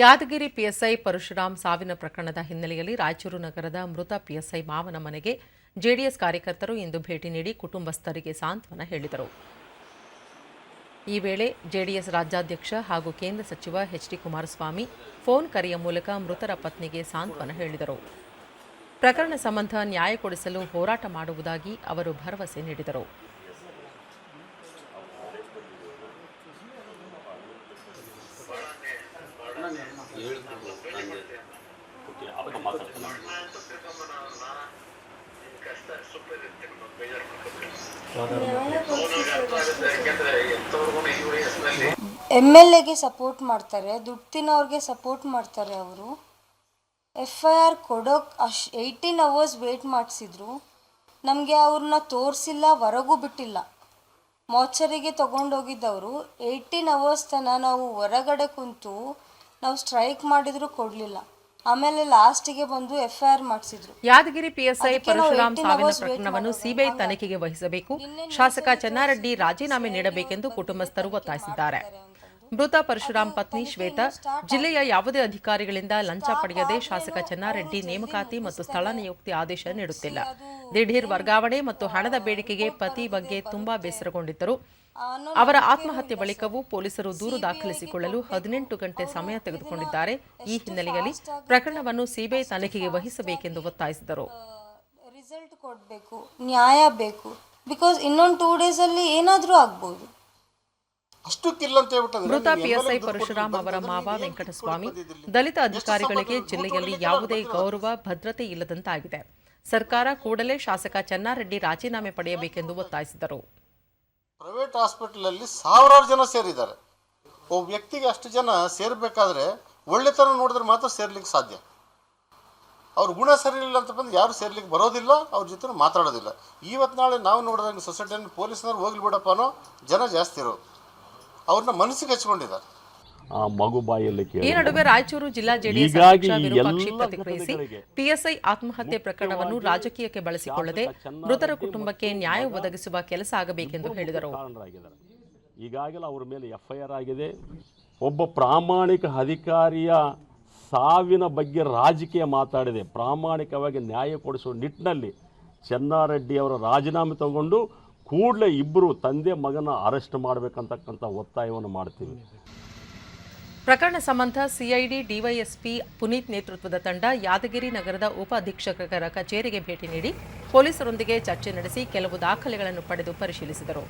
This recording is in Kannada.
ಯಾದಗಿರಿ ಪಿಎಸ್ಐ ಪರಶುರಾಮ್ ಸಾವಿನ ಪ್ರಕರಣದ ಹಿನ್ನೆಲೆಯಲ್ಲಿ ರಾಯಚೂರು ನಗರದ ಮೃತ ಪಿಎಸ್ಐ ಮಾವನ ಮನೆಗೆ ಜೆಡಿಎಸ್ ಕಾರ್ಯಕರ್ತರು ಇಂದು ಭೇಟಿ ನೀಡಿ ಕುಟುಂಬಸ್ಥರಿಗೆ ಸಾಂತ್ವನ ಹೇಳಿದರು. ಈ ವೇಳೆ ಜೆಡಿಎಸ್ ರಾಜ್ಯಾಧ್ಯಕ್ಷ ಹಾಗೂ ಕೇಂದ್ರ ಸಚಿವ ಎಚ್ ಡಿ ಕುಮಾರಸ್ವಾಮಿ ಫೋನ್ ಕರೆಯ ಮೂಲಕ ಮೃತರ ಪತ್ನಿಗೆ ಸಾಂತ್ವನ ಹೇಳಿದರು. ಪ್ರಕರಣ ಸಂಬಂಧ ನ್ಯಾಯ ಕೊಡಿಸಲು ಹೋರಾಟ ಮಾಡುವುದಾಗಿ ಅವರು ಭರವಸೆ ನೀಡಿದರು. ಎಂ ಎಲ್ ಎಗೆ ಸಪೋರ್ಟ್ ಮಾಡ್ತಾರೆ, ದುಡ್ಡು ಸಪೋರ್ಟ್ ಮಾಡ್ತಾರೆ ಅವರು. ಎಫ್ ಐ ಆರ್ ಕೊಡೋಕೆ ಅಶ್ ಏಯ್ಟೀನ್ ಅವರ್ಸ್ ವೇಟ್ ಮಾಡಿಸಿದ್ರು. ನಮಗೆ ಅವ್ರನ್ನ ತೋರಿಸಿಲ್ಲ ಹೊರಗೂ ಬಿಟ್ಟಿಲ್ಲ. ಮೋಚರಿಗೆ ತೊಗೊಂಡೋಗಿದ್ದವರು ಏಯ್ಟೀನ್ ಅವರ್ಸ್ ತನಕ ನಾವು ಹೊರಗಡೆ ಕುಂತು ನಾವು ಸ್ಟ್ರೈಕ್ ಮಾಡಿದ್ರು ಕೊಡ್ಲಿಲ್ಲ. ಆಮೇಲೆ ಲಾಸ್ಟಿಗೆ ಬಂದು ಎಫ್ ಐ ಆರ್ ಮಾಡಿಸಿದ್ರು. ಯಾದಗಿರಿ ಪಿಎಸ್ಐ ಪರಶುರಾಮ್ 18 ಸಾವಿನ ಪ್ರಕರಣವನ್ನು ಸಿಬಿಐ ತನಿಖೆಗೆ ವಹಿಸಬೇಕು. ಶಾಸಕ ಚನ್ನಾರೆಡ್ಡಿ ರಾಜೀನಾಮೆ ನೀಡಬೇಕೆಂದು ಕುಟುಂಬಸ್ಥರು ಒತ್ತಾಯಿಸಿದ್ದಾರೆ. ಮೃತ ಪರಶುರಾಮ್ ಪತ್ನಿ ಶ್ವೇತಾ ಜಿಲ್ಲೆಯ ಯಾವುದೇ ಅಧಿಕಾರಿಗಳಿಂದ ಲಂಚ ಪಡೆಯದೆ ಶಾಸಕ ಚೆನ್ನಾರೆಡ್ಡಿ ನೇಮಕಾತಿ ಮತ್ತು ಸ್ಥಳ ನಿಯುಕ್ತಿ ಆದೇಶ ನೀಡುತ್ತಿಲ್ಲ. ದಿಢೀರ್ ವರ್ಗಾವಣೆ ಮತ್ತು ಹಣದ ಬೇಡಿಕೆಗೆ ಪತಿ ಬಗ್ಗೆ ತುಂಬಾ ಬೇಸರಗೊಂಡಿದ್ದರು. ಅವರ ಆತ್ಮಹತ್ಯೆ ಬಳಿಕವೂ ಪೊಲೀಸರು ದೂರು ದಾಖಲಿಸಿಕೊಳ್ಳಲು ಹದಿನೆಂಟು ಗಂಟೆ ಸಮಯ ತೆಗೆದುಕೊಂಡಿದ್ದಾರೆ. ಈ ಹಿನ್ನೆಲೆಯಲ್ಲಿ ಪ್ರಕರಣವನ್ನು ಸಿಬಿಐ ತನಿಖೆಗೆ ವಹಿಸಬೇಕೆಂದು ಒತ್ತಾಯಿಸಿದರು. ರಿಸಲ್ಟ್ ಕೊಡಬೇಕು, ನ್ಯಾಯ ಬೇಕು, ಬಿಕಾಸ್ ಇನ್ನೊಂದು ಟೂ ಡೇಸಲ್ಲಿ ಏನಾದರೂ ಆಗ್ಬೋದು. ಮೃತ ಪಿಎಸ್ಐ ಪರಶುರಾಮ್ ಅವರ ಮಾವ ವೆಂಕಟಸ್ವಾಮಿ ದಲಿತ ಅಧಿಕಾರಿಗಳಿಗೆ ಜಿಲ್ಲೆಯಲ್ಲಿ ಯಾವುದೇ ಗೌರವ ಭದ್ರತೆ ಇಲ್ಲದಂತಾಗಿದೆ. ಸರ್ಕಾರ ಕೂಡಲೇ ಶಾಸಕ ಚನ್ನಾರೆಡ್ಡಿ ರಾಜೀನಾಮೆ ಪಡೆಯಬೇಕೆಂದು ಒತ್ತಾಯಿಸಿದರು. ಪ್ರೈವೇಟ್ ಹಾಸ್ಪಿಟಲಲ್ಲಿ ಸಾವಿರಾರು ಜನ ಸೇರಿದ್ದಾರೆ. ಒಬ್ಬ ವ್ಯಕ್ತಿಗೆ ಅಷ್ಟು ಜನ ಸೇರ್ಬೇಕಾದ್ರೆ ಒಳ್ಳೆತನ ನೋಡಿದ್ರೆ ಮಾತ್ರ ಸೇರ್ಲಿಕ್ಕೆ ಸಾಧ್ಯ. ಅವ್ರ ಗುಣ ಸರಿ ಇಲ್ಲ ಅಂತ ಬಂದು ಯಾರು ಸೇರ್ಲಿಕ್ಕೆ ಬರೋದಿಲ್ಲ ಅವ್ರ ಜೊತೆ ಮಾತಾಡೋದಿಲ್ಲ. ಇವತ್ತು ನಾಳೆ ನಾವು ನೋಡಿದಂಗೆ ಸೊಸೈಟಿಯನ್ನು ಪೊಲೀಸ್ನವ್ರು ಹೋಗ್ಲಿ ಬಿಡಪ್ಪನೋ ಜನ ಜಾಸ್ತಿ ಇರೋದು. ಅವ್ರನ್ನ ಮನಸ್ಸಿಗೆ ಹಚ್ಕೊಂಡಿದ್ದಾರೆ. ಆ ಮಗು ಬಾಯಲ್ಲಿ ಈ ಕೇಳಿ ನಡುವೆ ರಾಯಚೂರು ಜಿಲ್ಲಾ ಜೆಡಿಎಸ್ ಅಧ್ಯಕ್ಷ ವಿರೂಪಾಕ್ಷಿ ಪ್ರತಿಕ್ರಿಯಿಸಿ ಪಿಎಸ್ಐ ಆತ್ಮಹತ್ಯೆ ಪ್ರಕರಣವನ್ನು ರಾಜಕೀಯಕ್ಕೆ ಬಳಸಿಕೊಳ್ಳದೆ ಮೃತರ ಕುಟುಂಬಕ್ಕೆ ನ್ಯಾಯ ಒದಗಿಸುವ ಕೆಲಸ ಆಗಬೇಕೆಂದು ಹೇಳಿದರು. ಈಗಾಗಲೇ ಅವರ ಮೇಲೆ ಎಫ್ಐಆರ್ ಐ ಆರ್ ಆಗಿದೆ. ಒಬ್ಬ ಪ್ರಾಮಾಣಿಕ ಅಧಿಕಾರಿಯ ಸಾವಿನ ಬಗ್ಗೆ ರಾಜಕೀಯ ಮಾತಾಡಿದೆ. ಪ್ರಾಮಾಣಿಕವಾಗಿ ನ್ಯಾಯ ಕೊಡಿಸುವ ನಿಟ್ಟಿನಲ್ಲಿ ಚೆನ್ನಾರೆಡ್ಡಿ ಅವರ ರಾಜೀನಾಮೆ ತಗೊಂಡು ಕೂಡಲೇ ಇಬ್ಬರು ತಂದೆ ಮಗನ ಅರೆಸ್ಟ್ ಮಾಡಬೇಕಂತಕ್ಕಂಥ ಒತ್ತಾಯವನ್ನು ಮಾಡ್ತೀವಿ. ಪ್ರಕರಣ ಸಂಬಂಧ ಸಿಐಡಿ, ಡಿವೈಎಸ್ಪಿ ಪುನೀತ್ ನೇತೃತ್ವದ ತಂಡ ಯಾದಗಿರಿ ನಗರದ ಉಪ ಅಧೀಕ್ಷಕರ ಕಚೇರಿಗೆ ಭೇಟಿ ನೀಡಿ ಪೊಲೀಸರೊಂದಿಗೆ ಚರ್ಚೆ ನಡೆಸಿ ಕೆಲವು ದಾಖಲೆಗಳನ್ನು ಪಡೆದು ಪರಿಶೀಲಿಸಿದರು.